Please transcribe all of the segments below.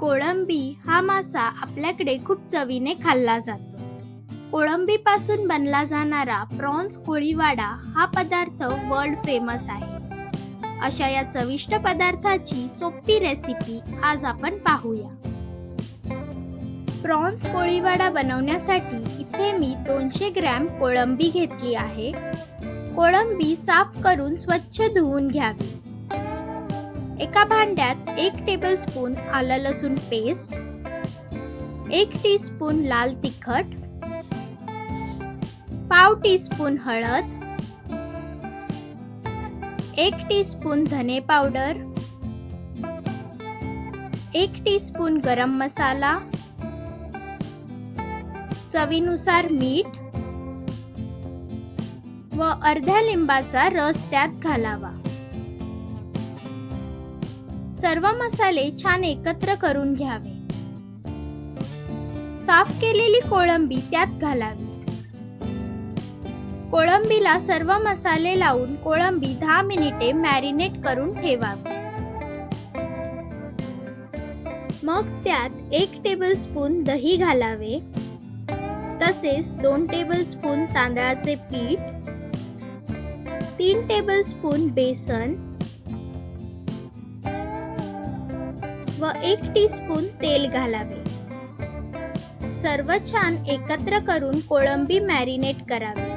कोळंबी हा मासा आपल्याकडे खूप चवीने खाल्ला जातो. कोळंबीपासून बनला जाणारा प्रॉन्स कोळीवाडा हा पदार्थ वर्ल्ड फेमस आहे. अशा या चविष्ट पदार्थाची सोपी रेसिपी आज आपण पाहूया. प्रॉन्स कोळीवाडा बनवण्यासाठी इथे मी दोनशे ग्रॅम कोळंबी घेतली आहे. कोळंबी साफ करून स्वच्छ धुवून घ्यावी. एका भांड्यात एक टेबल स्पून आलं लसूण पेस्ट एक टीस्पून लाल तिखट पाव टीस्पून हळद एक टीस्पून धने पावडर एक टीस्पून गरम मसाला चवीनुसार मीठ व अर्ध्या लिंबाचा रस त्यात घालावा. सर्व मसाले छान एकत्र करून घ्यावे. साफ केलेली कोळंबी त्यात घालावी. कोळंबीला सर्व मसाले लावून कोळंबी दहा मिनिटे मॅरिनेट करून ठेवावी. मग त्यात एक टेबलस्पून दही घालावे. तसेच दोन टेबलस्पून तांदळाचे पीठ तीन टेबलस्पून बेसन व एक टीस्पून तेल घालावे. सर्व छान एकत्र करून कोळंबी मॅरिनेट करावी.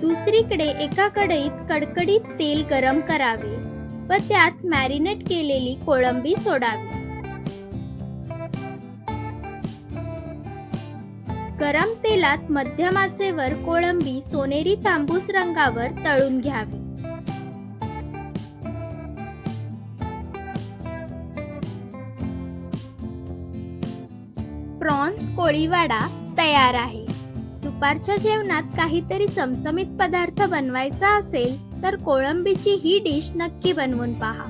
दुसरीकडे एका कढईत कडकडीत तेल गरम करावे व त्यात मॅरिनेट केलेली कोळंबी सोडावी. गरम तेलात मध्यमाचेवर कोळंबी सोनेरी तांबूस रंगावर तळून घ्यावी. प्रॉन्स कोळीवाडा तयार आहे. दुपारच्या जेवणात काहीतरी चमचमीत पदार्थ बनवायचा असेल तर कोळंबीची ही डिश नक्की बनवून पहा.